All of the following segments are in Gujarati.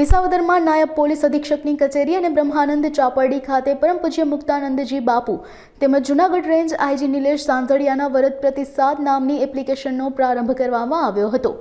વિસાવદરમાં નાયબ પોલીસ અધિક્ષકની કચેરી અને બ્રહ્માનંદ ચાપરડી ખાતે પરમ પૂજ્ય મુક્તાનંદજી બાપુ તેમજ જૂનાગઢ રેન્જ આઈજી નિલેશ સાંતળિયાના વરદ પ્રતિસાદ નામની એપ્લિકેશનનો પ્રારંભ કરવામાં આવ્યો હતો.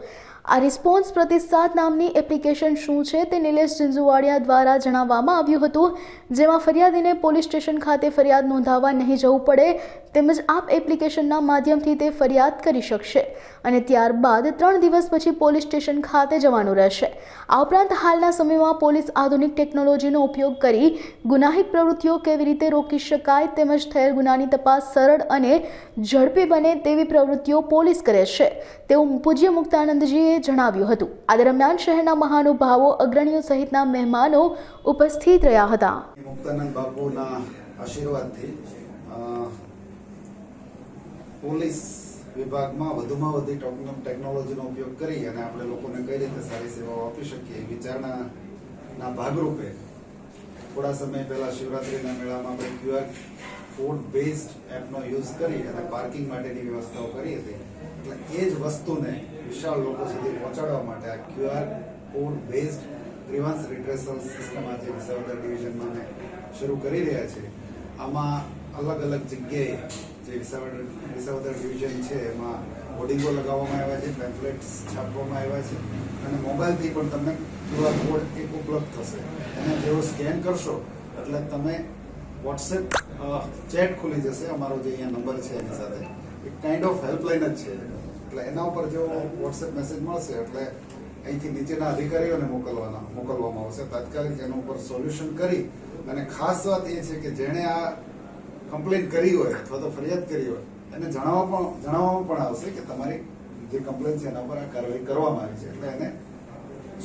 આ રિસ્પોન્સ પ્રતિસાદ નામની એપ્લિકેશન શું છે તે નિલેશ જિંજુવાડિયા દ્વારા જણાવવામાં આવ્યું હતું. જેમાં ફરિયાદીને પોલીસ સ્ટેશન ખાતે ફરિયાદ નોંધાવવા નહીં જવું પડે તેમજ આપ એપ્લિકેશનના માધ્યમથી તે ફરિયાદ કરી શકશે અને ત્યારબાદ ત્રણ દિવસ પછી પોલીસ સ્ટેશન ખાતે જવાનું રહેશે. આ ઉપરાંત હાલના સમયમાં પોલીસ આધુનિક ટેકનોલોજીનો ઉપયોગ કરી ગુનાહિત પ્રવૃત્તિઓ કેવી રીતે રોકી શકાય તેમજ થયેલ ગુનાની તપાસ સરળ અને ઝડપી બને તેવી પ્રવૃત્તિઓ પોલીસ કરે છે. તેવું પૂજ્ય મુક્તાનંદજીએ જણાવ્યું હતું. આ દરમિયાન શહેરના મહાનુભાવો, અગ્રણીઓ સહિતના મહેમાનો ઉપસ્થિત રહ્યા હતા. મુક્તાનંદ બાપુના આશીર્વાદથી પોલીસ વિભાગમાં વધુમાં વધુ ટેકનોલોજીનો ઉપયોગ કરી અને આપણે લોકોને કઈ રીતે સારી સેવાઓ આપી શકીએ વિચારણાના ભાગરૂપે થોડા સમય પહેલા શિવરાત્રીના મેળામાં આપણે ક્યુઆર કોડ બેઝડ એપનો યુઝ કરી અને પાર્કિંગ માટેની વ્યવસ્થાઓ કરી હતી. એટલે એ જ વસ્તુને વિશાળ લોકો સુધી પહોંચાડવા માટે આ QR code based grievance redressal system આજે વિસાવદર ડિવિઝનમાં અમે શરૂ કરી રહ્યા છે, આમાં અલગ અલગ જગ્યાએ જે વિસાવદર વિસાવદર ડિવિઝન છે, એમાં હોર્ડિંગો લગાવવામાં આવ્યા છે પેમ્ફલેટ્સ છાપવામાં આવ્યા છે અને મોબાઈલથી પણ તમને ક્યુઆર કોડ એક ઉપલબ્ધ થશે. અને જેવો સ્કેન કરશો, એટલે તમે વોટ્સએપ ચેટ ખુલી જશે, અમારો જે અહીંયા નંબર છે એની સાથે. એક કાઇન્ડ ઓફ હેલ્પલાઇન જ છે. એટલે એના ઉપર જો વોટ્સએપ મેસેજ મળશે, એટલે અહીંથી નીચેના અધિકારીઓને મોકલવાના, મોકલવામાં આવશે. તાત્કાલિક એના ઉપર સોલ્યુશન કરી અને ખાસ વાત એ છે કે જેણે આ કમ્પ્લેન કરી હોય અથવા તો ફરિયાદ કરી હોય, એને જણાવવા પણ, જણાવવામાં પણ આવશે કે તમારી જે કમ્પ્લેન છે એના પર આ કાર્યવાહી કરવામાં આવી છે. એટલે એને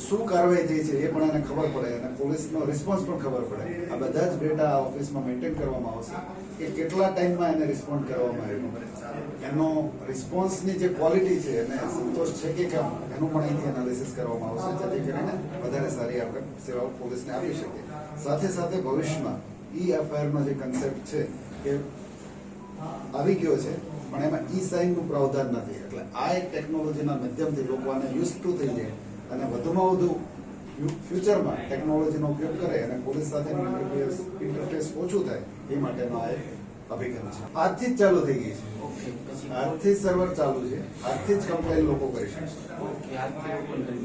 શું કાર્યવાહી થઈ છે એ પણ એને ખબર પડે અને પોલીસનો રિસ્પોન્સ પણ ખબર પડે. આ બધા જ ડેટા ઓફિસમાં મેન્ટેન કરવામાં આવશે. કે કેટલા ટાઈમમાં એને રિસ્પોન્ડ કરવામાં આવ્યો? એનો રિસ્પોન્સની જે ક્વોલિટી છે, એને સંતોષ છે કે કેમ? એનું પણ અહીંથી એનાલિસિસ કરવામાં આવશે, જેથી કરીને વધારે સારી આપણે સેવાઓ પોલીસને આપી શકીએ. સાથે સાથે ભવિષ્યમાં ઈ એફઆઈઆરનો જે કન્સેપ્ટ છે કે આવી ગયો છે, પણ એમાં ઈ સાઇનનું પ્રાવધાન નથી. એટલે આ એક ટેકનોલોજીના માધ્યમથી લોકો આને યુઝ ટુ થઈ જાય. અને વધુમાં વધુ ફ્યુચરમાં ટેકનોલોજીનો ઉપયોગ કરે અને પોલીસ સાથેનું ઇન્ટરફેસ ઇન્ટરફેસ ઓછું થાય એ માટેનો આ એક અભિગમ છે. આજથી જ ચાલુ થઈ ગઈ છે. આજથી જ સર્વર ચાલુ છે. આજથી જ કમ્પ્લેન લોકો કરી શકશે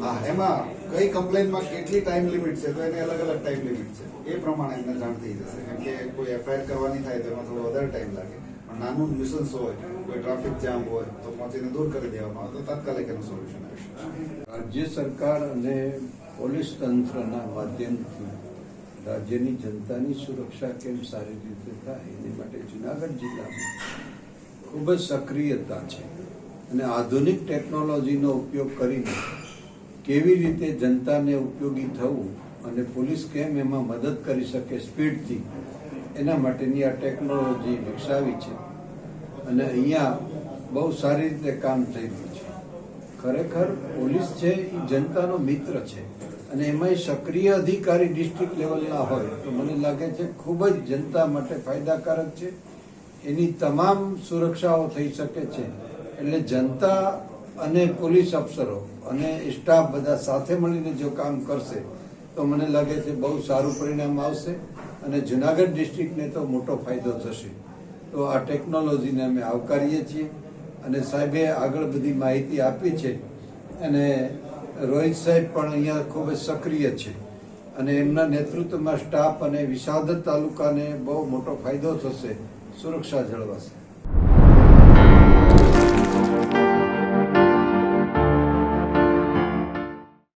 હા એમાં કઈ કમ્પ્લેનમાં કેટલી ટાઈમ લિમિટ છે તો એની અલગ અલગ ટાઈમ લિમિટ છે. એ પ્રમાણે એમને જાણ થઈ જશે. કેમ કે કોઈ એફઆઈઆર કરવાની થાય તો એમાં થોડો વધારે ટાઈમ લાગે. નાનું ન્યુસન્સ હોય, કોઈ ટ્રાફિક જામ હોય, તો પહોંચીને દૂર કરી દેવામાં આવે. તો તાત્કાલિક એનું સોલ્યુશન આવી રાજ્ય સરકાર અને પોલીસ તંત્રના માધ્યમથી રાજ્યની જનતાની સુરક્ષા કેમ સારી રીતે થાય, એની માટે જુનાગઢ જિલ્લામાં ખૂબ જ સક્રિયતા છે. અને આધુનિક ટેકનોલોજીનો ઉપયોગ કરીને કેવી રીતે જનતાને ઉપયોગી થવું અને પોલીસ કેમ એમાં મદદ કરી શકે સ્પીડથી એના માટેની આ ટેકનોલોજી વિકસાવી છે. અને અહીંયા બહુ સારી રીતે કામ થઈ રહ્યું છે. ખરેખર પોલીસ છે, એ જનતાનો મિત્ર છે. અને એમાંય સક્રિય અધિકારી ડિસ્ટ્રિક્ટ લેવલના હોય, તો મને લાગે છે ખૂબ જ જનતા માટે ફાયદાકારક છે. એની તમામ સુરક્ષાઓ થઈ શકે છે. એટલે જનતા અને પોલીસ અફસરો અને સ્ટાફ બધા સાથે મળીને જો કામ કરશે, તો મને લાગે છે બહુ સારું પરિણામ આવશે. અને જુનાગઢ ડિસ્ટ્રિક્ટને તો મોટો ફાયદો થશે. તો આ ટેકનોલોજીને અમે આવકારીએ છીએ અને સાહેબે આગળ બધી માહિતી આપી છે અને રોહિત સાહેબ પણ અહીંયા ખૂબ જ સક્રિય છે. અને એમના નેતૃત્વમાં સ્ટાફ અને વિસાવદર તાલુકાને બહુ મોટો ફાયદો થશે. સુરક્ષા જળવાશે.